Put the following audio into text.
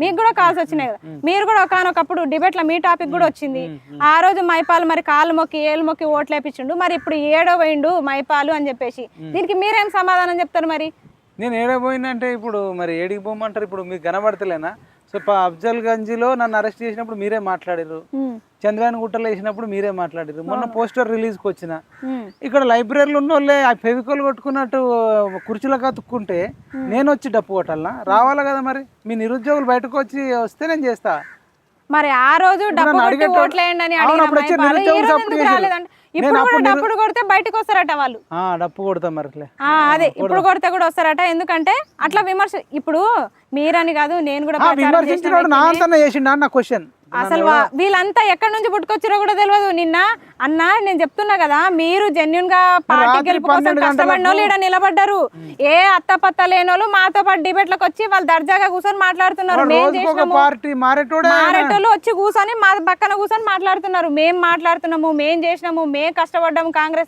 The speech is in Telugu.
మీకు కూడా కాల్స్ వచ్చినాయి కదా. మీరు కూడా ఒకనొకప్పుడు డిబేట్లో మీ టాపిక్ కూడా వచ్చింది. ఆ రోజు మైపాలు మరి కాళ్ళు మొక్కి ఏళ్ళు మొక్కి ఓట్లు వేపించిండు. మరి ఇప్పుడు ఏడో పోయిండు మైపాలు అని చెప్పేసి. దీనికి మీరేం సమాధానం చెప్తారు మరి? నేను ఏడబోయినంటే ఇప్పుడు మరి ఏడికి పోమంటారు? ఇప్పుడు మీకు కనబడతలేనా? సో అఫ్జల్ గంజిలో నన్ను అరెస్ట్ చేసినప్పుడు మీరే మాట్లాడారు చంద్రాయన గుట్టలో వేసినప్పుడు మీరే మాట్లాడారు మొన్న పోస్టర్ రిలీజ్కి వచ్చిన. ఇక్కడ లైబ్రరీలో ఉన్న వాళ్ళే ఆ ఫెవికోల్ కొట్టుకున్నట్టు కుర్చీలకు అతుక్కుంటే నేను వచ్చి డప్పు కొట్టాలనా? రావాలి కదా మరి? మీ నిరుద్యోగులు బయటకు వచ్చి వస్తే నేను చేస్తా. మరి ఆ రోజు డబ్బు కొట్టి ఓట్లేయండి అని అడిగిన ఇప్పుడు కూడా కొడితే బయటకు వస్తారట వాళ్ళు. ఆ, డప్పు కొడతా మరిలే. ఆ, అదే ఇప్పుడు కొడితే కూడా వస్తారట. ఎందుకంటే అట్లా విమర్శ ఇప్పుడు మీరని కాదు నేను కూడా నా క్వశ్చన్ అసలు వీళ్ళంతా ఎక్కడి నుంచి పుట్టుకొచ్చారో కూడా తెలియదు నిన్న అన్న నేను చెప్తున్నా కదా మీరు జెన్యున్గా పార్టీ గెలుపు కోసం కష్టపడిన వాళ్ళు ఈడ నిలబడ్డారు. ఏ అత్తపత్త లేని వాళ్ళు మాతో పాటు డిబేట్లకు వచ్చి వాళ్ళు దర్జాగా కూర్చొని మాట్లాడుతున్నారు. మారేటోళ్ళు వచ్చి కూర్చొని మా పక్కన కూర్చొని మాట్లాడుతున్నారు. మేం మాట్లాడుతున్నాము మేం చేసినాము మేం కష్టపడ్డాము కాంగ్రెస్